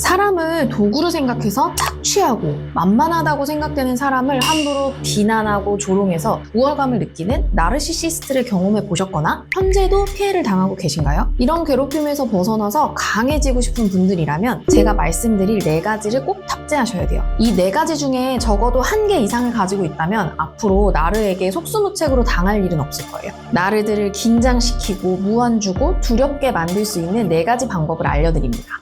사람을 도구로 생각해서 착취하고 만만하다고 생각되는 사람을 함부로 비난하고 조롱해서 우월감을 느끼는 나르시시스트를 경험해 보셨거나 현재도 피해를 당하고 계신가요? 이런 괴롭힘에서 벗어나서 강해지고 싶은 분들이라면 제가 말씀드릴 네 가지를 꼭 탑재하셔야 돼요. 이 네 가지 중에 적어도 한 개 이상을 가지고 있다면 앞으로 나르에게 속수무책으로 당할 일은 없을 거예요. 나르들을 긴장시키고 무안주고 두렵게 만들 수 있는 네 가지 방법을 알려드립니다.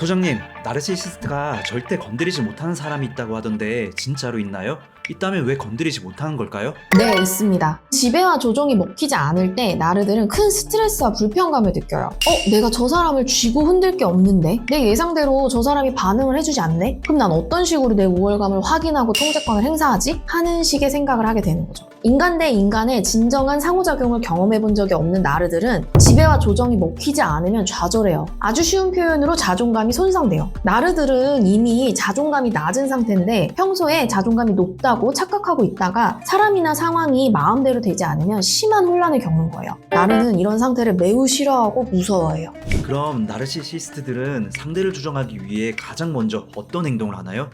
소장님, 나르시시스트가 절대 건드리지 못하는 사람이 있다고 하던데 진짜로 있나요? 있다면 왜 건드리지 못하는 걸까요? 네, 있습니다. 지배와 조종이 먹히지 않을 때 나르들은 큰 스트레스와 불편감을 느껴요. 어, 내가 저 사람을 쥐고 흔들 게 없는데? 내 예상대로 저 사람이 반응을 해주지 않네? 그럼 난 어떤 식으로 내 우월감을 확인하고 통제권을 행사하지? 하는 식의 생각을 하게 되는 거죠. 인간 대 인간의 진정한 상호작용을 경험해 본 적이 없는 나르들은 지배와 조정이 먹히지 않으면 좌절해요. 아주 쉬운 표현으로 자존감이 손상돼요. 나르들은 이미 자존감이 낮은 상태인데 평소에 자존감이 높다고 착각하고 있다가 사람이나 상황이 마음대로 되지 않으면 심한 혼란을 겪는 거예요. 나르는 이런 상태를 매우 싫어하고 무서워해요. 그럼 나르시시스트들은 상대를 조정하기 위해 가장 먼저 어떤 행동을 하나요?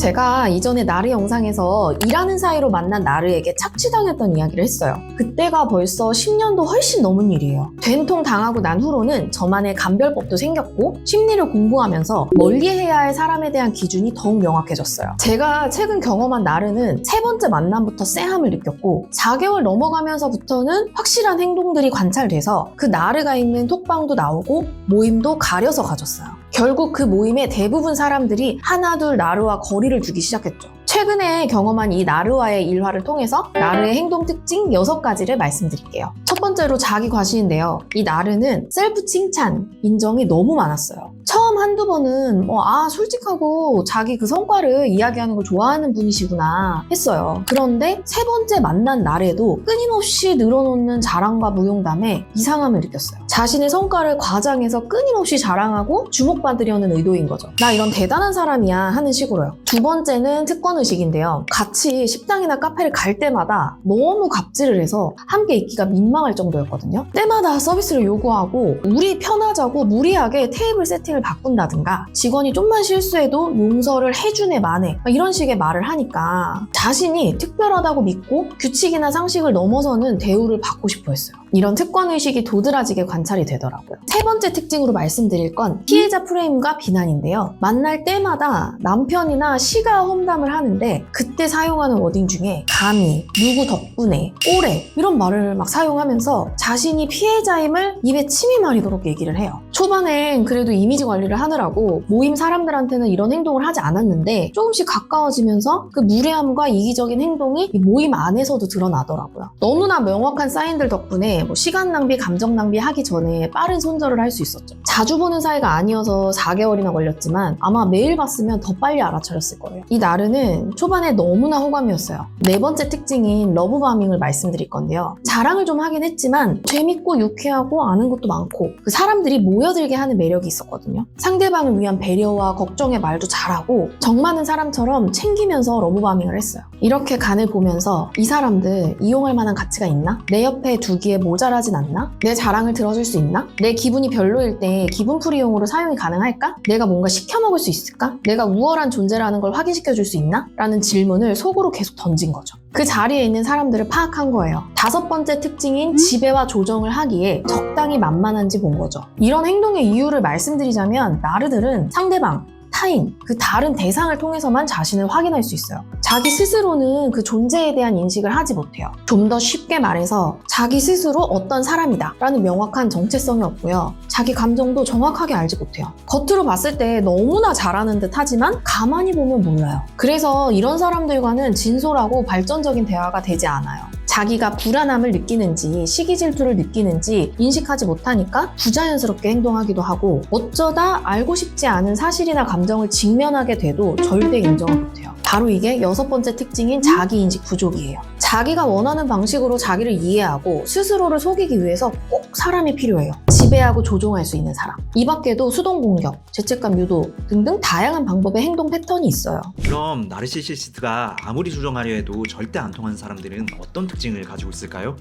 제가 이전에 나르 영상에서 일하는 사이로 만난 나르에게 착취당했던 이야기를 했어요. 그때가 벌써 10년도 훨씬 넘은 일이에요. 된통 당하고 난 후로는 저만의 감별법도 생겼고 심리를 공부하면서 멀리해야 할 사람에 대한 기준이 더욱 명확해졌어요. 제가 최근 경험한 나르는 세 번째 만남부터 쎄함을 느꼈고 4개월 넘어가면서부터는 확실한 행동들이 관찰돼서 그 나르가 있는 톡방도 나오고 모임도 가려서 가졌어요. 결국 그 모임의 대부분 사람들이 하나둘 나르와 거리를 두기 시작했죠. 최근에 경험한 이 나르와의 일화를 통해서 나르의 행동 특징 6가지를 말씀드릴게요. 첫 번째로 자기 과시인데요. 이 나르는 셀프 칭찬, 인정이 너무 많았어요. 처음 한두 번은 뭐, 아, 솔직하고 자기 그 성과를 이야기하는 걸 좋아하는 분이시구나 했어요. 그런데 세 번째 만난 날에도 끊임없이 늘어놓는 자랑과 무용담에 이상함을 느꼈어요. 자신의 성과를 과장해서 끊임없이 자랑하고 주목받으려는 의도인 거죠. 나 이런 대단한 사람이야 하는 식으로요. 두 번째는 특권 의식인데요. 같이 식당이나 카페를 갈 때마다 너무 갑질을 해서 함께 있기가 민망할 정도였거든요. 때마다 서비스를 요구하고 우리 편하자고 무리하게 테이블 세팅을 바꾼다든가 직원이 좀만 실수해도 용서를 해주네 막 이런 식의 말을 하니까 자신이 특별하다고 믿고 규칙이나 상식을 넘어서는 대우를 받고 싶어 했어요. 이런 특권 의식이 도드라지게 관찰이 되더라고요. 세 번째 특징으로 말씀드릴 건 피해자 프레임과 비난인데요. 만날 때마다 남편이나 시가 험담을 하는데 그때 사용하는 워딩 중에 감히, 누구 덕분에, 오래 이런 말을 막 사용하면서 자신이 피해자임을 입에 침이 마리도록 얘기를 해요. 초반엔 그래도 이미지 관리를 하느라고 모임 사람들한테는 이런 행동을 하지 않았는데 조금씩 가까워지면서 그 무례함과 이기적인 행동이 이 모임 안에서도 드러나더라고요. 너무나 명확한 사인들 덕분에 뭐 시간 낭비, 감정 낭비 하기 전에 빠른 손절을 할 수 있었죠. 자주 보는 사이가 아니어서 4개월이나 걸렸지만 아마 매일 봤으면 더 빨리 알아차렸을 거예요. 이 나르는 초반에 너무나 호감이었어요. 네 번째 특징인 러브바밍을 말씀드릴 건데요. 자랑을 좀 하긴 했지만 재밌고 유쾌하고 아는 것도 많고 그 사람들이 모여 들게 하는 매력이 있었거든요. 상대방을 위한 배려와 걱정의 말도 잘하고 정 많은 사람처럼 챙기면서 러브바밍을 했어요. 이렇게 간을 보면서 이 사람들 이용할 만한 가치가 있나? 내 옆에 두기에 모자라진 않나? 내 자랑을 들어줄 수 있나? 내 기분이 별로일 때 기분풀이용으로 사용이 가능할까? 내가 뭔가 시켜먹을 수 있을까? 내가 우월한 존재라는 걸 확인시켜줄 수 있나? 라는 질문을 속으로 계속 던진 거죠. 그 자리에 있는 사람들을 파악한 거예요. 다섯 번째 특징인 지배와 조정을 하기에 적당히 만만한지 본 거죠. 이런 행 동의 이유를 말씀드리자면 나르들은 상대방, 타인, 그 다른 대상을 통해서만 자신을 확인할 수 있어요. 자기 스스로는 그 존재에 대한 인식을 하지 못해요. 좀 더 쉽게 말해서 자기 스스로 어떤 사람이다 라는 명확한 정체성이 없고요. 자기 감정도 정확하게 알지 못해요. 겉으로 봤을 때 너무나 잘하는 듯 하지만 가만히 보면 몰라요. 그래서 이런 사람들과는 진솔하고 발전적인 대화가 되지 않아요. 자기가 불안함을 느끼는지 시기 질투를 느끼는지 인식하지 못하니까 부자연스럽게 행동하기도 하고 어쩌다 알고 싶지 않은 사실이나 감정을 직면하게 돼도 절대 인정을 못해요. 바로 이게 여섯 번째 특징인 자기인식 부족이에요. 자기가 원하는 방식으로 자기를 이해하고 스스로를 속이기 위해서 꼭 사람이 필요해요. 지배하고 조종할 수 있는 사람. 이 밖에도 수동 공격, 죄책감 유도 등등 다양한 방법의 행동 패턴이 있어요. 그럼 나르시시스트가 아무리 조정하려 해도 절대 안 통하는 사람들은 어떤 특징을 가지고 있을까요?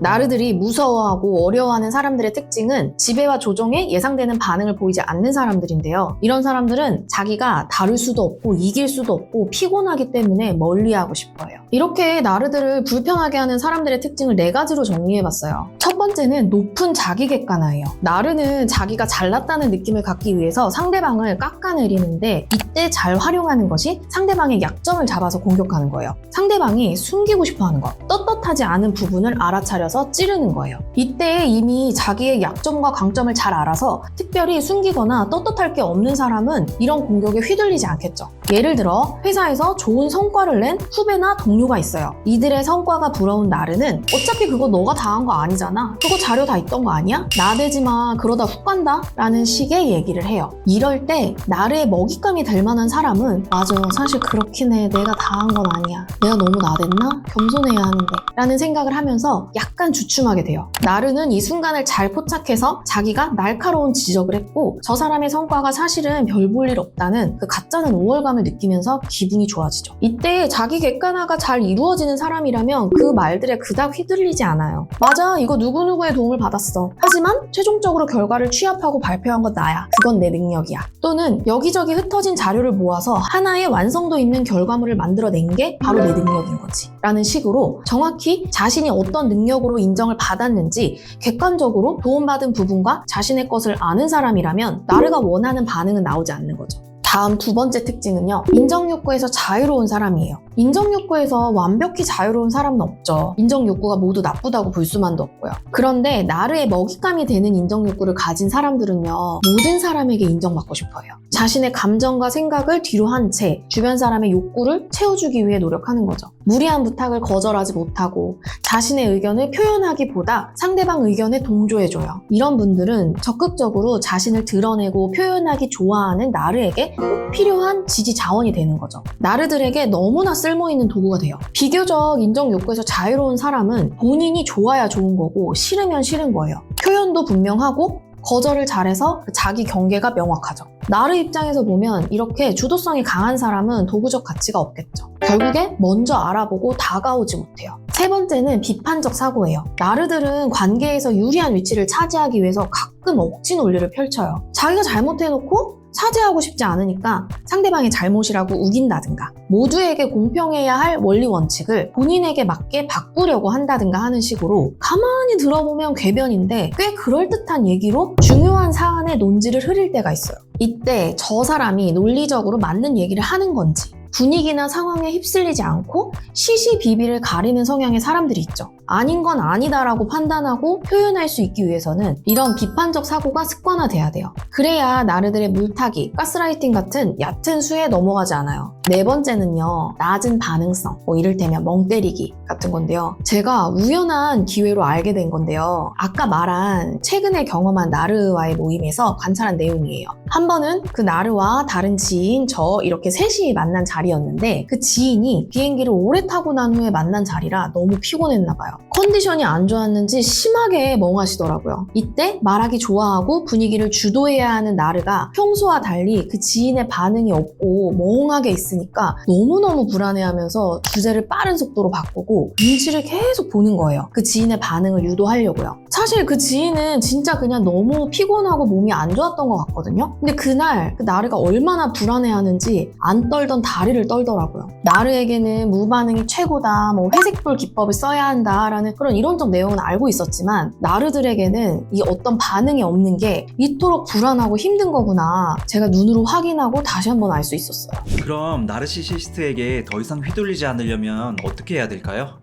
나르들이 무서워하고 어려워하는 사람들의 특징은 지배와 조종에 예상되는 반응을 보이지 않는 사람들인데요. 이런 사람들은 자기가 다룰 수도 없고 이길 수도 없고 피곤하기 때문에 멀리하고 싶어해요. 이렇게 나르들을 불편하게 하는 사람들의 특징을 네 가지로 정리해봤어요. 첫 번째는 높은 자기 객관화예요. 나르는 자기가 잘났다는 느낌을 갖기 위해서 상대방을 깎아내리는데 이때 잘 활용하는 것이 상대방의 약점을 잡아서 공격하는 거예요. 상대방이 숨기고 싶어 하는 것, 떳떳하지 않은 부분을 알아차려 서 찌르는 거예요. 이때 이미 자기의 약점과 강점을 잘 알아서 특별히 숨기거나 떳떳할 게 없는 사람은 이런 공격에 휘둘리지 않겠죠. 예를 들어 회사에서 좋은 성과를 낸 후배나 동료가 있어요. 이들의 성과가 부러운 나르는 어차피 그거 너가 다 한 거 아니잖아. 그거 자료 다 있던 거 아니야? 나대지 마. 그러다 훅 간다. 라는 식의 얘기를 해요. 이럴 때 나르의 먹잇감이 될 만한 사람은 맞아. 사실 그렇긴 해. 내가 다 한 건 아니야. 내가 너무 나댔나? 겸손해야 하는데. 라는 생각을 하면서 약간 주춤하게 돼요. 나르는 이 순간을 잘 포착해서 자기가 날카로운 지적을 했고 저 사람의 성과가 사실은 별 볼 일 없다는 그 가짜는 우월감을 느끼면서 기분이 좋아지죠. 이때 자기 객관화가 잘 이루어지는 사람이라면 그 말들에 그닥 휘둘리지 않아요. 맞아, 이거 누구누구의 도움을 받았어. 하지만 최종적으로 결과를 취합하고 발표한 건 나야. 그건 내 능력이야. 또는 여기저기 흩어진 자료를 모아서 하나의 완성도 있는 결과물을 만들어낸 게 바로 내 능력인 거지. 라는 식으로 정확히 자신이 어떤 능력으로 인정을 받았는지 객관적으로 도움받은 부분과 자신의 것을 아는 사람이라면 나르가 원하는 반응은 나오지 않는 거죠. 다음 두 번째 특징은요. 인정욕구에서 자유로운 사람이에요. 인정욕구에서 완벽히 자유로운 사람은 없죠. 인정욕구가 모두 나쁘다고 볼 수만도 없고요. 그런데 나르의 먹잇감이 되는 인정욕구를 가진 사람들은요. 모든 사람에게 인정받고 싶어요. 자신의 감정과 생각을 뒤로 한 채 주변 사람의 욕구를 채워주기 위해 노력하는 거죠. 무리한 부탁을 거절하지 못하고 자신의 의견을 표현하기보다 상대방 의견에 동조해줘요. 이런 분들은 적극적으로 자신을 드러내고 표현하기 좋아하는 나르에게 꼭 필요한 지지 자원이 되는 거죠. 나르들에게 너무나 쓸모있는 도구가 돼요. 비교적 인정 욕구에서 자유로운 사람은 본인이 좋아야 좋은 거고 싫으면 싫은 거예요. 표현도 분명하고 거절을 잘해서 그 자기 경계가 명확하죠. 나르 입장에서 보면 이렇게 주도성이 강한 사람은 도구적 가치가 없겠죠. 결국에 먼저 알아보고 다가오지 못해요. 세 번째는 비판적 사고예요. 나르들은 관계에서 유리한 위치를 차지하기 위해서 가끔 억지 논리를 펼쳐요. 자기가 잘못해놓고 차지하고 싶지 않으니까 상대방의 잘못이라고 우긴다든가 모두에게 공평해야 할 원리 원칙을 본인에게 맞게 바꾸려고 한다든가 하는 식으로 가만히 들어보면 궤변인데 꽤 그럴듯한 얘기로 중요한 사안의 논지를 흐릴 때가 있어요. 이때 저 사람이 논리적으로 맞는 얘기를 하는 건지 분위기나 상황에 휩쓸리지 않고 시시비비를 가리는 성향의 사람들이 있죠. 아닌 건 아니다라고 판단하고 표현할 수 있기 위해서는 이런 비판적 사고가 습관화돼야 돼요. 그래야 나르들의 물타기, 가스라이팅 같은 얕은 수에 넘어가지 않아요. 네 번째는요, 낮은 반응성, 뭐 이를테면 멍 때리기 같은 건데요. 제가 우연한 기회로 알게 된 건데요. 아까 말한 최근에 경험한 나르와의 모임에서 관찰한 내용이에요. 한 번은 그 나르와 다른 지인, 저 이렇게 셋이 만난 자리였는데 그 지인이 비행기를 오래 타고 난 후에 만난 자리라 너무 피곤했나 봐요. 컨디션이 안 좋았는지 심하게 멍하시더라고요. 이때 말하기 좋아하고 분위기를 주도해야 하는 나르가 평소와 달리 그 지인의 반응이 없고 멍하게 있으니까 너무너무 불안해하면서 주제를 빠른 속도로 바꾸고 눈치를 계속 보는 거예요. 그 지인의 반응을 유도하려고요. 사실 그 지인은 진짜 그냥 너무 피곤하고 몸이 안 좋았던 것 같거든요. 근데 그날 그 나르가 얼마나 불안해하는지 안 떨던 다리를 떨더라고요. 나르에게는 무반응이 최고다, 뭐 회색불 기법을 써야 한다 라는 그런 이론적 내용은 알고 있었지만 나르들에게는 이 어떤 반응이 없는 게 이토록 불안하고 힘든 거구나. 제가 눈으로 확인하고 다시 한번 알 수 있었어요. 그럼 나르시시스트에게 더 이상 휘둘리지 않으려면 어떻게 해야 될까요?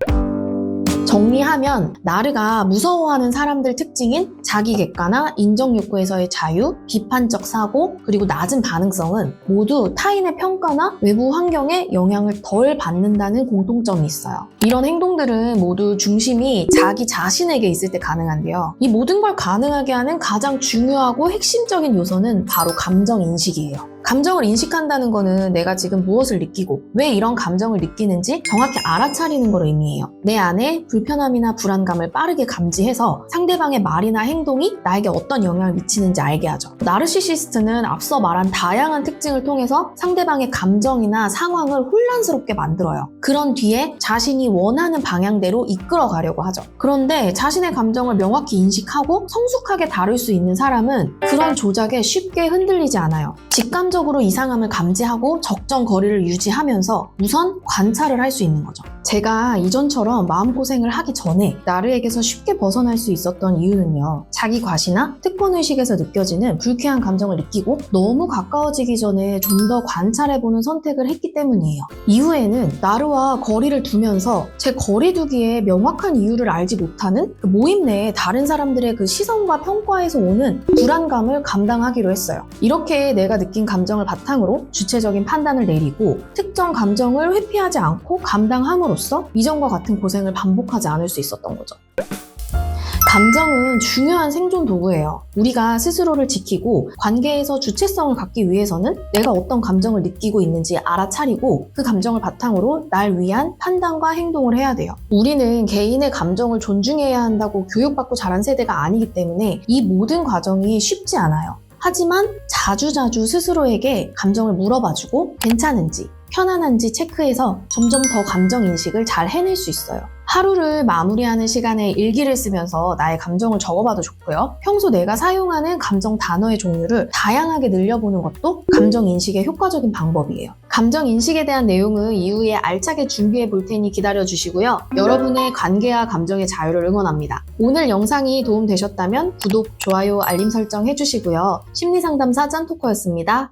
정리하면 나르가 무서워하는 사람들 특징인 자기 객관화, 인정 욕구에서의 자유, 비판적 사고, 그리고 낮은 반응성은 모두 타인의 평가나 외부 환경에 영향을 덜 받는다는 공통점이 있어요. 이런 행동들은 모두 중심이 자기 자신에게 있을 때 가능한데요. 이 모든 걸 가능하게 하는 가장 중요하고 핵심적인 요소는 바로 감정 인식이에요. 감정을 인식한다는 거는 내가 지금 무엇을 느끼고 왜 이런 감정을 느끼는지 정확히 알아차리는 걸 의미해요. 내 안에 불편함이나 불안감을 빠르게 감지해서 상대방의 말이나 행동이 나에게 어떤 영향을 미치는지 알게 하죠. 나르시시스트는 앞서 말한 다양한 특징을 통해서 상대방의 감정이나 상황을 혼란스럽게 만들어요. 그런 뒤에 자신이 원하는 방향대로 이끌어 가려고 하죠. 그런데 자신의 감정을 명확히 인식하고 성숙하게 다룰 수 있는 사람은 그런 조작에 쉽게 흔들리지 않아요. 직감적 으로 이상함을 감지하고 적정 거리를 유지하면서 우선 관찰을 할 수 있는 거죠. 제가 이전처럼 마음고생을 하기 전에 나르에게서 쉽게 벗어날 수 있었던 이유는요. 자기 과시나 특권의식에서 느껴지는 불쾌한 감정을 느끼고 너무 가까워지기 전에 좀 더 관찰해보는 선택을 했기 때문이에요. 이후에는 나르와 거리를 두면서 제 거리두기에 명확한 이유를 알지 못하는 그 모임 내에 다른 사람들의 그 시선과 평가에서 오는 불안감을 감당하기로 했어요. 이렇게 내가 느낀 감 정을 바탕으로 주체적인 판단을 내리고 특정 감정을 회피하지 않고 감당함으로써 이전과 같은 고생을 반복하지 않을 수 있었던 거죠. 감정은 중요한 생존 도구예요. 우리가 스스로를 지키고 관계에서 주체성을 갖기 위해서는 내가 어떤 감정을 느끼고 있는지 알아차리고 그 감정을 바탕으로 날 위한 판단과 행동을 해야 돼요. 우리는 개인의 감정을 존중해야 한다고 교육받고 자란 세대가 아니기 때문에 이 모든 과정이 쉽지 않아요. 하지만 자주자주 스스로에게 감정을 물어봐주고 괜찮은지, 편안한지 체크해서 점점 더 감정 인식을 잘 해낼 수 있어요. 하루를 마무리하는 시간에 일기를 쓰면서 나의 감정을 적어봐도 좋고요. 평소 내가 사용하는 감정 단어의 종류를 다양하게 늘려보는 것도 감정 인식의 효과적인 방법이에요. 감정 인식에 대한 내용은 이후에 알차게 준비해 볼 테니 기다려 주시고요. 여러분의 관계와 감정의 자유를 응원합니다. 오늘 영상이 도움되셨다면 구독, 좋아요, 알림 설정 해주시고요. 심리상담사 짠토커였습니다.